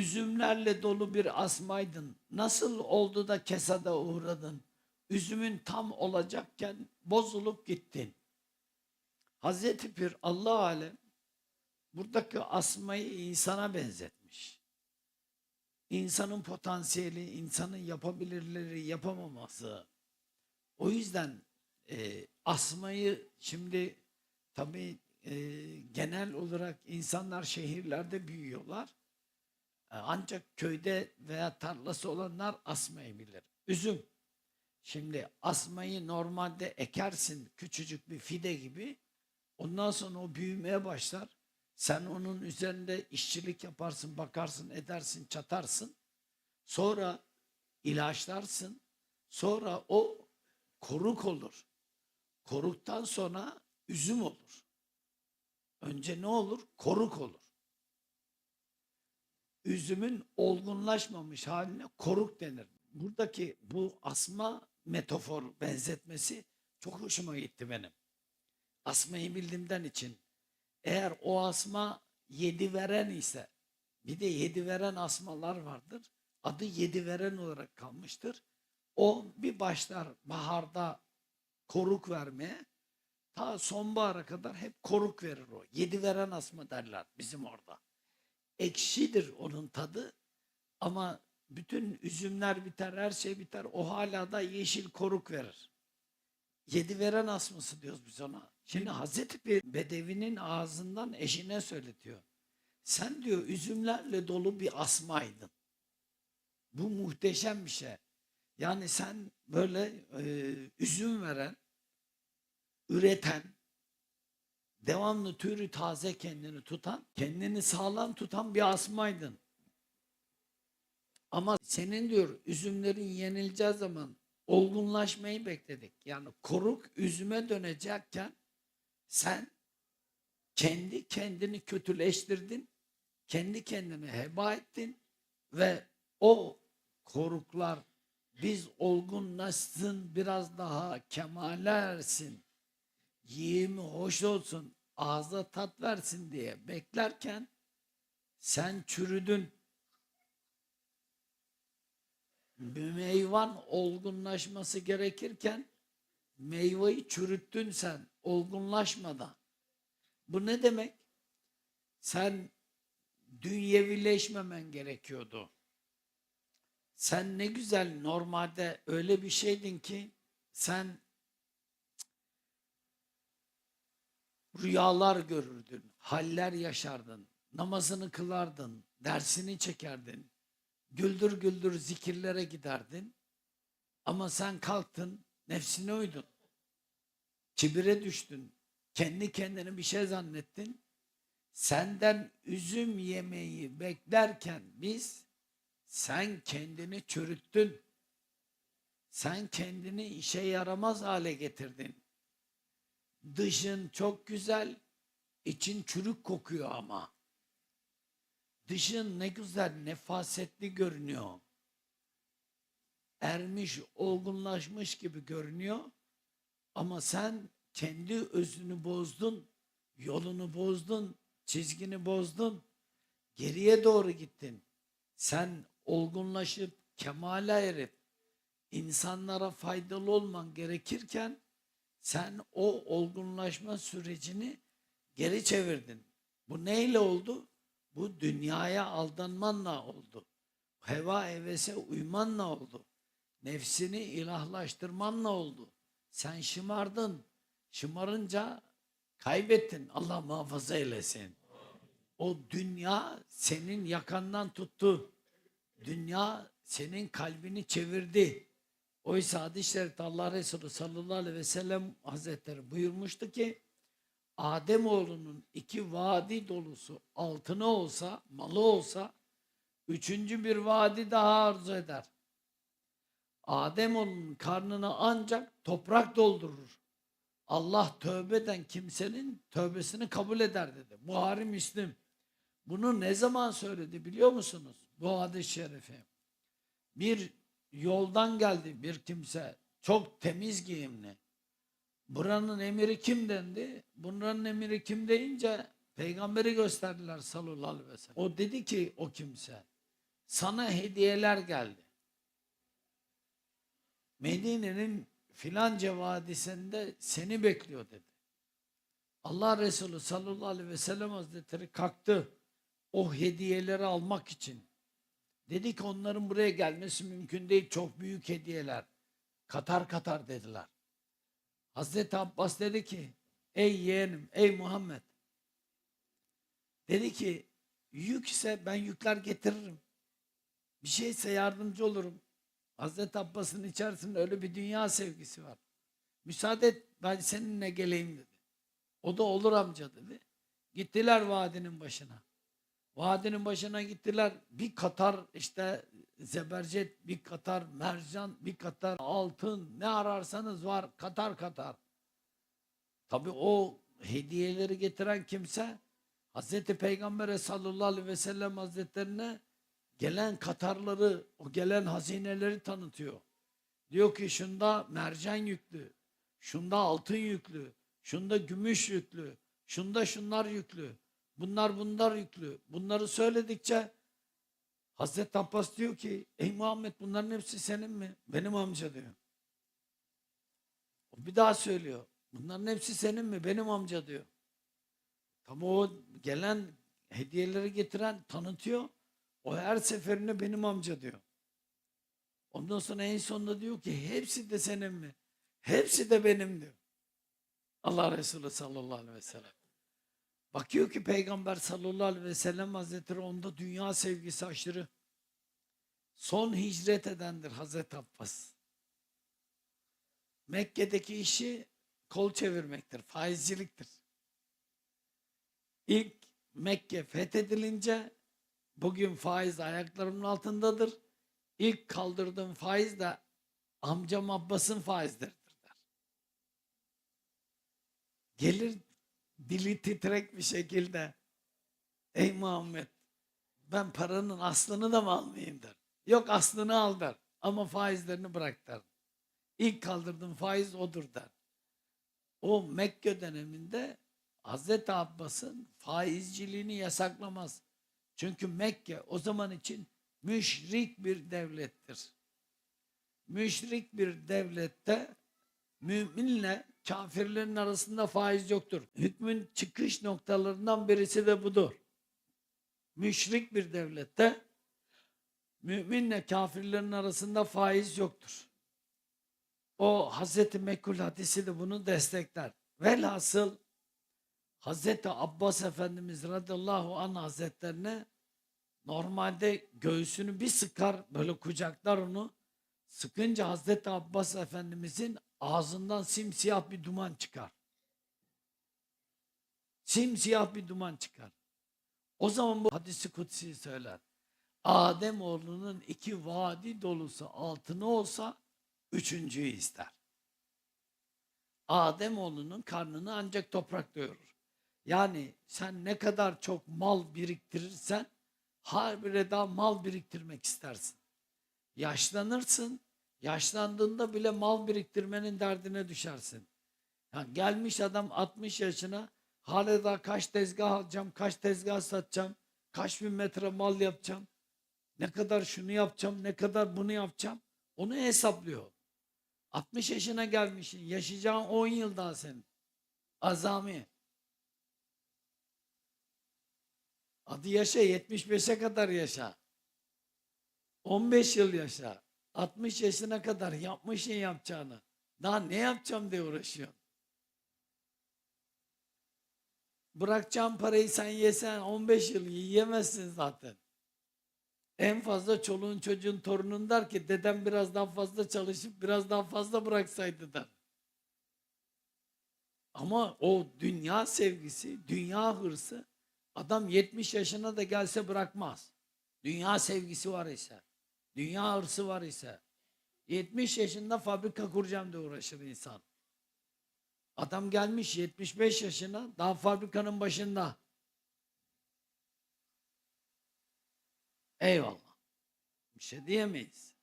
üzümlerle dolu bir asmaydın. Nasıl oldu da kesada uğradın? Üzümün tam olacakken bozulup gittin. Hazreti Pir Allah alem buradaki asmayı insana benzetmiş. İnsanın potansiyeli, insanın yapabilirleri yapamaması. O yüzden e, asmayı şimdi tabii e, genel olarak insanlar şehirlerde büyüyorlar. E, Ancak köyde veya tarlası olanlar asmayı bilir. Üzüm. Şimdi asmayı normalde ekersin küçücük bir fide gibi. Ondan sonra o büyümeye başlar. Sen onun üzerinde işçilik yaparsın, bakarsın, edersin, çatarsın. Sonra ilaçlarsın. Sonra o koruk olur. Koruktan sonra üzüm olur. Önce ne olur? Koruk olur. Üzümün olgunlaşmamış haline koruk denir. Buradaki bu asma metafor benzetmesi çok hoşuma gitti benim. Asmayı bildiğimden için. Eğer o asma yedi veren ise bir de yedi veren asmalar vardır. Adı yedi veren olarak kalmıştır. O bir başlar baharda koruk vermeye. Ta sonbahara kadar hep koruk verir o. Yedi veren asma derler bizim orada. Ekşidir onun tadı ama bütün üzümler biter, her şey biter. O hala da yeşil koruk verir. Yedi veren asması diyoruz biz ona. Şimdi Hazreti bir Bedevi'nin ağzından eşine söyletiyor. Sen diyor üzümlerle dolu bir asmaydın. Bu muhteşem bir şey. Yani sen böyle e, üzüm veren, üreten, devamlı türü taze kendini tutan, kendini sağlam tutan bir asmaydın. Ama senin diyor üzümlerin yenileceği zaman olgunlaşmayı bekledik. Yani koruk üzüme dönecekken sen kendi kendini kötüleştirdin, kendi kendini heba ettin ve o koruklar biz olgunlaşsın biraz daha kemalersin yiyimi hoş olsun ağza tat versin diye beklerken sen çürüdün meyvan olgunlaşması gerekirken meyveyi çürüttün sen olgunlaşmadan. Bu ne demek? Sen dünyevileşmemen gerekiyordu. Sen ne güzel normalde öyle bir şeydin ki sen rüyalar görürdün, haller yaşardın, namazını kılardın, dersini çekerdin, güldür güldür zikirlere giderdin. Ama sen kalktın, nefsine uydun. Kibire düştün, kendi kendine bir şey zannettin. Senden üzüm yemeyi beklerken biz, sen kendini çürüttün. Sen kendini işe yaramaz hale getirdin. Dışın çok güzel, için çürük kokuyor ama. Dışın ne güzel, nefasetli görünüyor. Ermiş, olgunlaşmış gibi görünüyor. Ama sen kendi özünü bozdun, yolunu bozdun, çizgini bozdun. Geriye doğru gittin. Sen olgunlaşıp kemale erip insanlara faydalı olman gerekirken sen o olgunlaşma sürecini geri çevirdin. Bu neyle oldu? Bu dünyaya aldanmanla oldu. Heva hevese uymanla oldu. Nefsini ilahlaştırmanla oldu. Sen şımardın. Şımarınca kaybettin. Allah muhafaza eylesin. O dünya senin yakandan tuttu. Dünya senin kalbini çevirdi. Oysa hadis-i şerifte Allah Resulü sallallahu aleyhi ve sellem hazretleri buyurmuştu ki Ademoğlunun iki vadi dolusu altını olsa, malı olsa üçüncü bir vadi daha arzu eder. Ademoğlunun karnını ancak toprak doldurur. Allah tövbe eden kimsenin tövbesini kabul eder dedi. Buhari Müslim. Bunu ne zaman söyledi biliyor musunuz? Bu hadis-i şerifi. Bir yoldan geldi bir kimse. Çok temiz giyimli. Buranın emiri kim dendi? Buranın emiri kim deyince peygamberi gösterdiler sallallahu aleyhi ve sellem. O dedi ki o kimse. sana hediyeler geldi. Medine'nin filanca vadisinde seni bekliyor dedi. Allah Resulü sallallahu aleyhi ve sellem hazretleri kalktı o hediyeleri almak için. Dedi ki onların buraya gelmesi mümkün değil. Çok büyük hediyeler. Katar katar dediler. Hazreti Abbas dedi ki ey yeğenim ey Muhammed dedi ki yükse ben yükler getiririm. Bir şeyse yardımcı olurum. Hazreti Abbas'ın içerisinde öyle bir dünya sevgisi var. Müsaade et ben seninle geleyim dedi. O da olur amca dedi. Gittiler vadinin başına. Vadinin başına gittiler. Bir katar işte zebercet, bir katar mercan, bir katar altın ne ararsanız var katar katar. Tabi o hediyeleri getiren kimse Hazreti Peygamber sallallahu aleyhi ve sellem hazretlerine gelen katarları, o gelen hazineleri tanıtıyor. Diyor ki şunda mercan yüklü, şunda altın yüklü, şunda gümüş yüklü, şunda şunlar yüklü, bunlar bunlar yüklü. Bunları söyledikçe Hazreti Abbas diyor ki ey Muhammed bunların hepsi senin mi? Benim amca diyor. O bir daha söylüyor. Bunların hepsi senin mi? Benim amca diyor. Tabi o gelen hediyeleri getiren tanıtıyor. O her seferinde benim amca diyor. Ondan sonra en sonunda diyor ki hepsi de senin mi? Hepsi de benim diyor. Allah Resulü sallallahu aleyhi ve sellem. Bakıyor ki Peygamber sallallahu aleyhi ve sellem hazretleri onda dünya sevgisi aşırı. Son hicret edendir Hazreti Abbas. Mekke'deki işi kol çevirmektir, faizciliktir. İlk Mekke fethedilince bugün faiz ayaklarımın altındadır. İlk kaldırdığım faiz de amcam Abbas'ın faizleridir der. Gelir dili titrek bir şekilde ey Muhammed ben paranın aslını da mı almayayım der. Yok aslını al der ama faizlerini bırak der. İlk kaldırdığım faiz odur der. O Mekke döneminde Hazreti Abbas'ın faizciliğini yasaklamaz. Çünkü Mekke o zaman için müşrik bir devlettir. Müşrik bir devlette müminle kafirlerin arasında faiz yoktur. Hükmün çıkış noktalarından birisi de budur. Müşrik bir devlette müminle kafirlerin arasında faiz yoktur. O Hazreti Mekkul hadisi de bunu destekler. Velhasıl Hazreti Abbas Efendimiz radıyallahu anh hazretlerine normalde göğsünü bir sıkar böyle kucaklar onu. Sıkınca Hazreti Abbas Efendimizin ağzından simsiyah bir duman çıkar. Simsiyah bir duman çıkar. O zaman bu hadisi kutsi söyler. Adem oğlunun iki vadi dolusu altını olsa üçüncüyü ister. Adem oğlunun karnını ancak toprak doyurur. Yani sen ne kadar çok mal biriktirirsen harbire daha mal biriktirmek istersin. Yaşlanırsın, yaşlandığında bile mal biriktirmenin derdine düşersin. Ya gelmiş adam 60 yaşına hala daha kaç tezgah alacağım, kaç tezgah satacağım, kaç bin metre mal yapacağım, ne kadar şunu yapacağım, ne kadar bunu yapacağım onu hesaplıyor. 60 yaşına gelmişsin, yaşayacağın 10 yıl daha senin. Azami. Hadi yaşa 75'e kadar yaşa. 15 yıl yaşa. 60 yaşına kadar yapmışsın yapacağını. Daha ne yapacağım diye uğraşıyorsun. Bırakacağım parayı sen yesen 15 yıl yiyemezsin zaten. En fazla çoluğun çocuğun torunun der ki dedem biraz daha fazla çalışıp biraz daha fazla bıraksaydı der. Ama o dünya sevgisi, dünya hırsı adam 70 yaşına da gelse bırakmaz. Dünya sevgisi var ise, dünya hırsı var ise 70 yaşında fabrika kuracağım diye uğraşır insan. Adam gelmiş 75 yaşına daha fabrikanın başında. Eyvallah. Bir şey diyemeyiz.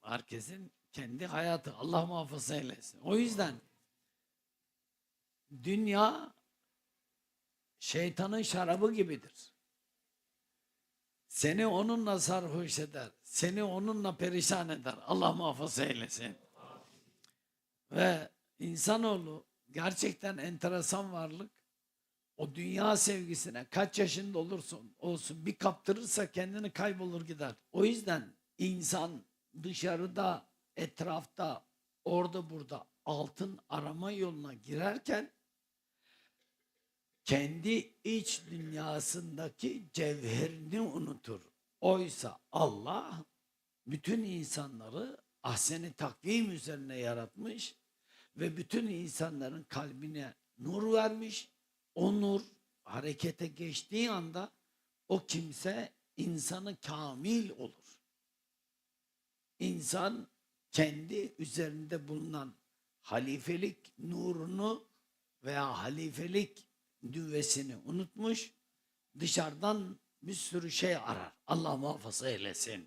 Herkesin kendi hayatı. Allah muhafaza eylesin. O yüzden dünya şeytanın şarabı gibidir. Seni onunla sarhoş eder. Seni onunla perişan eder. Allah muhafaza eylesin. Ve insanoğlu gerçekten enteresan varlık. O dünya sevgisine kaç yaşında olursun olsun bir kaptırırsa kendini kaybolur gider. O yüzden insan dışarıda, etrafta, orada burada altın arama yoluna girerken kendi iç dünyasındaki cevherini unutur. Oysa Allah bütün insanları ahseni takvim üzerine yaratmış ve bütün insanların kalbine nur vermiş. O nur harekete geçtiği anda o kimse insanı kamil olur. İnsan kendi üzerinde bulunan halifelik nurunu veya halifelik düvesini unutmuş, dışarıdan bir sürü şey arar. Allah muhafaza eylesin.